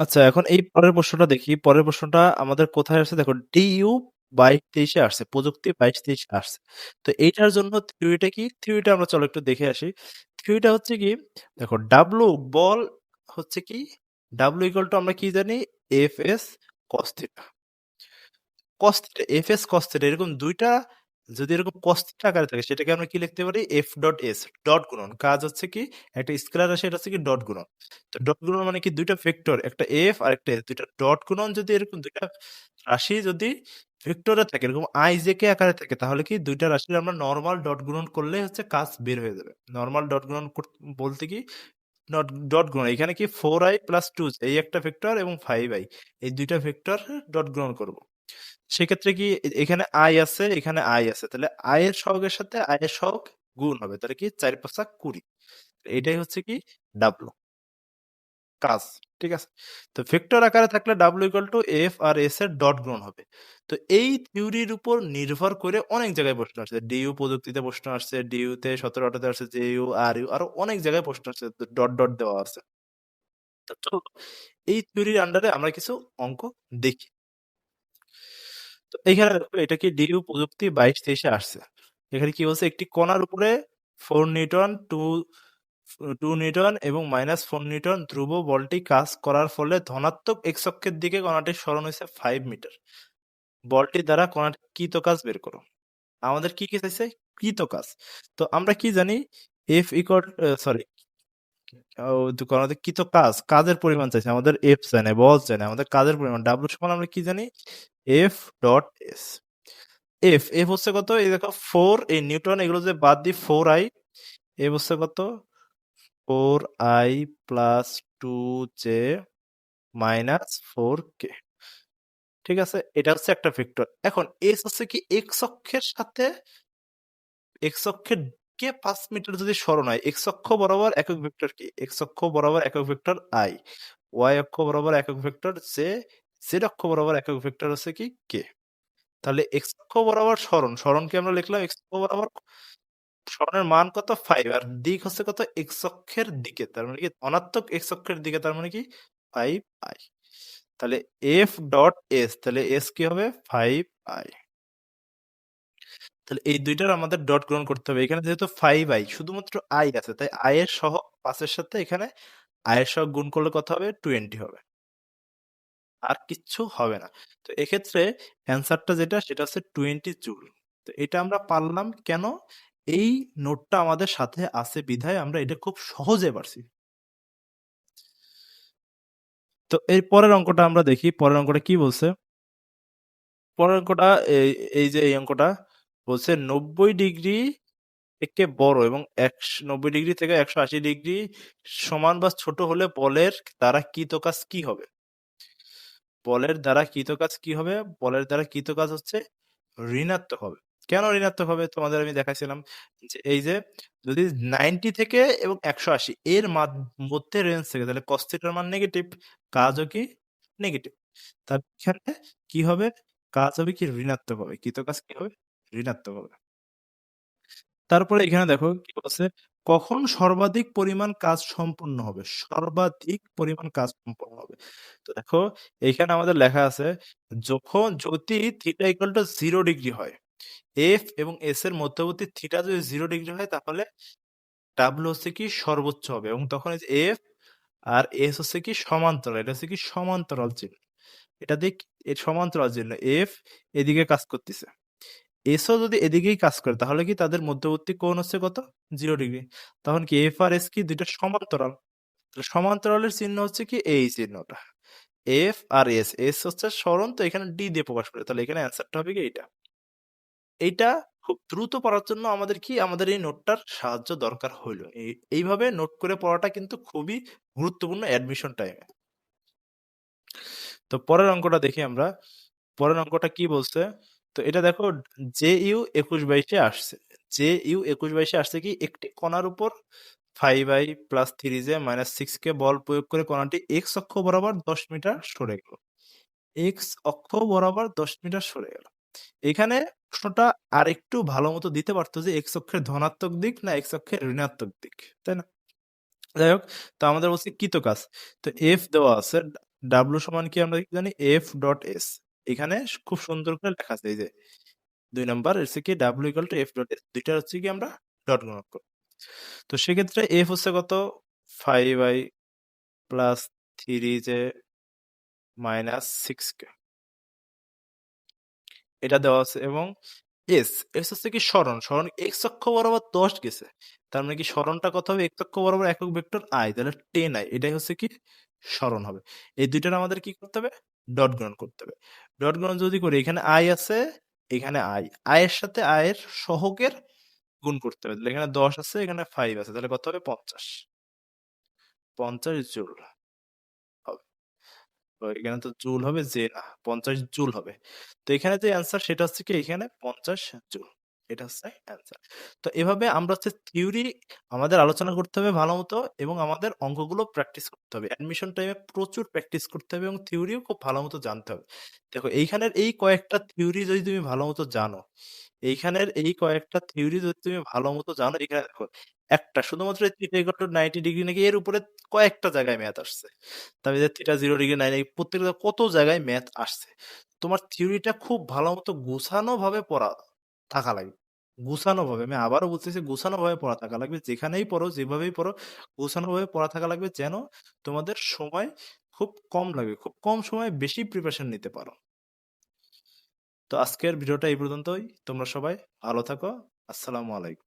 আচ্ছা এখন এই পরের প্রশ্নটা দেখি। পরের প্রশ্নটা আমাদের কোথায় আসছে দেখো, ডিইউ ২২-২৩ এ আসছে। প্রযুক্তি ২২-২৩ এ আসছে। তো এইটার জন্য থিওরিটা কি? থিওরিটা আমরা চলো একটু দেখে আসি। থিওরিটা হচ্ছে কি দেখো, ডাব্লু বল হচ্ছে কি ডাব্লু ইকুয়াল টু আমরা কি জানি FS cos theta. Cos theta FS cos theta, এরকম দুইটা যদি এরকম কস আকারে থাকে, সেটাকে আমরা কি লিখতে পারি? এফ ডট এস ডট গুণন। কাজ হচ্ছে কি? একটা স্কেলার রাশি এটা হচ্ছে কি ডট গুণন। তো ডট গুণন মানে কি? দুইটা ভেক্টর একটা এফ আর একটা এস দুইটা ডট গুণন যদি এরকম দুইটা রাশি যদি ভেক্টরে থাকে, এরকম আই জে কে আকারে থাকে, তাহলে কি দুইটা রাশির আমরা নর্মাল ডট গুণন করলে হচ্ছে কাজ বের হয়ে যাবে। নর্মাল ডট গুণন বলতে কি? ডট ডট গুণন। এখানে কি ফোর আই প্লাস টু এই একটা ভেক্টর এবং ফাইভ আই এই দুইটা ভেক্টর ডট গুণন করব। সেক্ষেত্রে কি এখানে আই আছে, এখানে আই আছে। তাহলে আই এর সহগের সাথে আই এর সহগ গুণ হবে। তাহলে কি? চার পাঁচা কুড়ি। এটাই হচ্ছে কি? ডাব্লু কাজ। ঠিক আছে? তো ভেক্টর আকারে থাকলে ডাব্লু ইকুয়াল টু এফ আর এস এর ডট গুণ হবে। তো এই থিওরির উপর নির্ভর করে অনেক জায়গায় প্রশ্ন আসছে। ডিইউ প্রযুক্তিতে প্রশ্ন আসছে ডিইউ তে সতেরো আঠাতে আসছে জে ইউ আর ইউ আরও অনেক জায়গায় প্রশ্ন আসছে। ডট ডট দেওয়া আছে। তো এই থিওরির আন্ডারে আমরা কিছু অঙ্ক দেখি। তো এইখানে এটা কি ডিইউ প্রযুক্তি বাইশ তেইশে আসছে। এখানে কি বলছে? একটি কণার উপরে four newton two two newton এবং মাইনাস ফোর নিউটন ধ্রুব বলটি কাজ করার ফলে ধনাত্মক এক্স অক্ষের দিকে কণাটির সরণ হয়েছে ফাইভ মিটার বলটি দ্বারা কণাটি কৃত কাজ বের করো। আমাদের কি কি চাইছে? কৃত কাজ। তো আমরা কি জানি? এফ ইকট সরি কৃত কাজ, কাজের পরিমাণ চাইছে। আমাদের এফ জানে, বল জানে, আমাদের কাজের পরিমাণ ডাব্লু সমান আমরা কি জানি? F dot S F F হচ্ছে কত? এই দেখো ফোর এই নিউটন এগুলো যে বাদ দিই ফোর আই এফ হচ্ছে কত? Four I plus two J minus four K ঠিক আছে? এটা হচ্ছে একটা ভেক্টর এখন এস হচ্ছে কি এক্স অক্ষের সাথে এক্স অক্ষের কে পাঁচ মিটার যদি সরণ হয় এক্স অক্ষ বরাবর একক ভেক্টর কি? এক্স অক্ষ বরাবর একক ভেক্টর আই ওয়াই অক্ষ বরাবর একক ভেক্টর জে জেড অক্ষ বরাবর একক ভেক্টর হচ্ছে কি? কে তাহলে এক্স অক্ষ বরাবর সরণ সরণকে আমরা লিখলাম এক্স অক্ষ বরাবর সরণের মান কত? ফাইভ আর দিক হচ্ছে কত? এক্স অক্ষের দিকে। তার মানে কি? ধনাত্মক এক্স অক্ষের দিকে। তার মানে কি? ফাইভ আই তাহলে এফ ডট এস তাহলে এস কি হবে? ফাইভ আই তাহলে এই দুইটার আমাদের ডট গ্রহণ করতে হবে। এখানে যেহেতু ফাইভ আই শুধুমাত্র আই আছে, তাই আই এর সহ পাঁচের সাথে এখানে আই এর সহ গুণ করলে কত হবে? টোয়েন্টি হবে। আর কিচ্ছু হবে না। তো এক্ষেত্রে অ্যান্সারটা যেটা, সেটা হচ্ছে টোয়েন্টি জুল। তো এটা আমরা পারলাম কেন? এই নোটটা আমাদের সাথে আছে বিধায় আমরা এটা খুব সহজে পারছি। তো এর পরের অঙ্কটা আমরা দেখি। পরের অঙ্কটা কি বলছে? পরের অঙ্কটা এই যে এই অঙ্কটা বলছে নব্বই ডিগ্রি থেকে বড় এবং একশো, নব্বই ডিগ্রি থেকে একশো আশি ডিগ্রি সমান বা ছোট হলে বলের দ্বারা কাজ কি হবে? বলের দ্বারা কৃত কাজ কি হবে? বলের দ্বারা কৃত কাজ হচ্ছে ঋণাত্মক হবে। কেন ঋণাত্মক হবে? তোমাদের আমি দেখাইছিলাম যে এই যে যদি নাইনটি থেকে এবং একশো আশি এর মধ্যে রেঞ্জ থেকে তাহলে কস্তিটার মান নেগেটিভ কাজও কি নেগেটিভ তার এখানে কি হবে? কাজ হবে কি ঋণাত্মক হবে? কৃত কাজ কি হবে? ঋণাত্মক হবে। তারপরে এখানে দেখো কি বলছে? কখন সর্বাধিক পরিমাণ কাজ সম্পূর্ণ হবে? সর্বাধিক পরিমাণ কাজ সম্পূর্ণ হবে। তো দেখো, এখানে আমাদের লেখা আছে, যখন যদি theta equal to zero degree হয় এফ এবং এস এর মধ্যবর্তী থিটা যদি জিরো ডিগ্রি হয়, তাহলে ডাব্লু হচ্ছে কি সর্বোচ্চ হবে এবং তখন এফ আর এস হচ্ছে কি সমান্তরাল, এটা হচ্ছে কি সমান্তরাল চিহ্ন। এটা এর সমান্তরাল চিহ্ন এফ এদিকে কাজ করতেছে। এসও যদি এদিকেই কাজ করে, তাহলে কি তাদের মধ্যবর্তী কোণ হচ্ছে কত? জিরো ডিগ্রি তখন কি এফ আর এস কি দুইটা সমান্তরাল? সমান্তরালের চিহ্ন হচ্ছে কি এই চিহ্নটা। এফ আর এস এস হচ্ছে সরণ তো এখানে ডি দিয়ে প্রকাশ করে। তাহলে এখানে অ্যান্সারটা হবে কি এইটা? এইটা খুব দ্রুত পড়ার জন্য আমাদের কি? আমাদের এই নোটটার সাহায্য দরকার হইল। এই- এইভাবে নোট করে পড়াটা কিন্তু খুবই গুরুত্বপূর্ণ অ্যাডমিশন টাইমে তো পরের অঙ্কটা দেখি আমরা। পরের অঙ্কটা কি বলছে? তো এটা দেখো জে ইউ একুশ বাইশে আসছে। জে ইউ একুশ বাইশে আসছে কি একটি কণার উপর five I plus three J minus six K বল প্রয়োগ করে কণাটি এক্স অক্ষ বরাবর দশ মিটার সরে গেল। এক্স অক্ষ বরাবর দশ মিটার সরে গেল। এখানে প্রশ্নটা আর একটু ভালো মতো দিতে পারতো যে এক্স অক্ষের ধনাত্মক দিক না এক্স অক্ষের ঋণাত্মক দিক, তাই না? যাই হোক, তো আমাদের বলছে কৃত কাজ তো এফ দেওয়া আছে ডাব্লু সমান কি আমরা জানি? F dot S. এখানে খুব সুন্দর করে লেখা আছে, এই যে দুই নাম্বার হচ্ছে কি W equal to F dot S দুইটা হচ্ছে কি আমরা ডট গুণন করব। তো সেক্ষেত্রে এফ হচ্ছে কত? Five I plus three J minus six K. এটা দেওয়া আছে এবং এস এস হচ্ছে কি স্মরণ স্মরণ এক্স অক্ষ বরাবর দশ গেছে, তার মানে কি স্মরণটা কত হবে? এক্স অক্ষ বরাবর একক ভেক্টর আই তাহলে টেন আই এটাই হচ্ছে কি স্মরণ হবে। এই দুইটার আমাদের কি করতে হবে? ডট গুণন করতে হবে। ডট গুণন যদি করি, এখানে আই আছে, এখানে আই আয়ের সাথে আয়ের সহকের গুণ করতে হবে। তাহলে এখানে দশ আছে, এখানে ফাইভ আছে, তাহলে কত হবে? পঞ্চাশ। পঞ্চাশ জুল হবে। এখানে তো জুল হবে, যে না, পঞ্চাশ জুল হবে। তো এখানে যে অ্যান্সার সেটা হচ্ছে কি, এখানে পঞ্চাশ জুল। এটা হচ্ছে অ্যান্সার তো এভাবে আমরা হচ্ছে থিওরি আমাদের আলোচনা করতে হবে ভালো মতো এবং আমাদের অঙ্কগুলো প্র্যাকটিস করতে হবে। অ্যাডমিশন টাইমে প্রচুর প্র্যাকটিস করতে হবে এবং থিওরিও খুব ভালো মতো জানতে হবে। দেখো এইখানের এই কয়েকটা থিওরি যদি তুমি ভালো মতো জানো এইখানের এই কয়েকটা থিওরি যদি তুমি ভালো মতো জানো এখানে দেখো একটা শুধুমাত্র নাইনটি ডিগ্রি নাকি এর উপরে কয়েকটা জায়গায় ম্যাথ আসছে। তারপরে থিটা জিরো ডিগ্রি নাইন প্রত্যেকটা কত জায়গায় ম্যাথ আসছে। তোমার থিওরিটা খুব ভালো মতো গুছানো ভাবে পড়া থাকা লাগবে গুছানো ভাবে, আমি আবারও বলতেছি গুছানো ভাবে পড়া থাকা লাগবে। যেখানেই পড়ো, যেভাবেই পড়ো, গুছানো ভাবে পড়া থাকা লাগবে যেন তোমাদের সময় খুব কম লাগে, খুব কম সময়ে বেশি প্রিপারেশন নিতে পারো। তো আজকের ভিডিওটা এই পর্যন্তই। তোমরা সবাই ভালো থাকো। আসসালামু আলাইকুম।